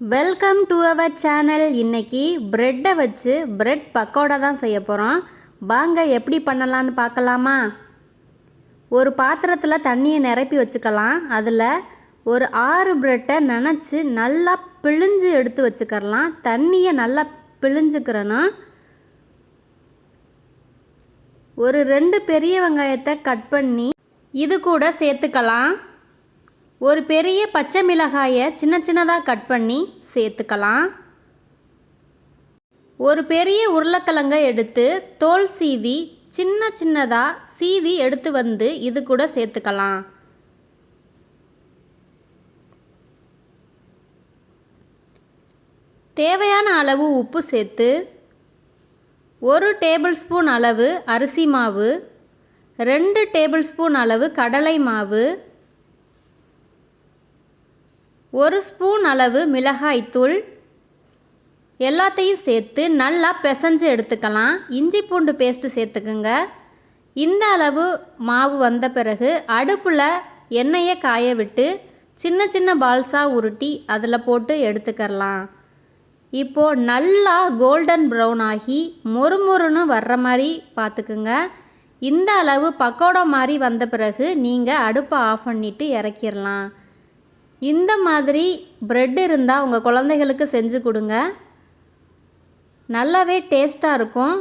Welcome to our channel இன்னைக்கு ப்ரெட்டை வச்சு பிரெட் பக்கோடா தான் செய்ய போகிறோம் வாங்க எப்படி பண்ணலான்னு பார்க்கலாமா? ஒரு பாத்திரத்தில் தண்ணியை நிரப்பி வச்சுக்கலாம். அதில் ஒரு ஆறு ப்ரெட்டை நினச்சி நல்லா பிழிஞ்சு எடுத்து வச்சுக்கரலாம் தண்ணியை நல்லா பிழிஞ்சுக்கிறேன்னா ஒரு ரெண்டு பெரிய வெங்காயத்தை கட் பண்ணி இது கூட சேர்த்துக்கலாம். ஒரு பெரிய பச்சை மிளகாயை சின்ன சின்னதாக கட் பண்ணி சேர்த்துக்கலாம். ஒரு பெரிய உருளைக்கிழங்கை எடுத்து தோல் சீவி சின்ன சின்னதாக சீவி எடுத்து வந்து இது கூட சேர்த்துக்கலாம். தேவையான அளவு உப்பு சேர்த்து ஒரு டேபிள் ஸ்பூன் அளவு அரிசி மாவு ரெண்டு டேபிள் ஸ்பூன் அளவு கடலை மாவு ஒரு ஸ்பூன் அளவு மிளகாய்த்தூள் எல்லாத்தையும் சேர்த்து நல்லா பிசைஞ்சு எடுத்துக்கலாம். இஞ்சி பூண்டு பேஸ்ட்டு சேர்த்துக்குங்க. இந்த அளவு மாவு வந்த பிறகு அடுப்பில் எண்ணெயை காய விட்டு சின்ன சின்ன பால்ஸாக உருட்டி அதில் போட்டு எடுத்துக்கரலாம் இப்போது நல்லா கோல்டன் ப்ரௌன் ஆகி மொறுமொறுன்னு வர்ற மாதிரி பார்த்துக்குங்க இந்த அளவு பக்கோடா மாதிரி வந்த பிறகு நீங்கள் அடுப்பை ஆஃப் பண்ணிவிட்டு இறக்கிடலாம் இந்த மாதிரி ப்ரெட் இருந்தால் உங்கள் குழந்தைகளுக்கு செஞ்சு கொடுங்க. நல்லாவே டேஸ்ட்டாக இருக்கும்.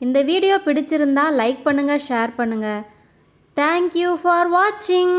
இந்த வீடியோ பிடிச்சிருந்தா லைக் பண்ணுங்கள் ஷேர் பண்ணுங்கள் தேங்க்யூ ஃபார் வாட்சிங்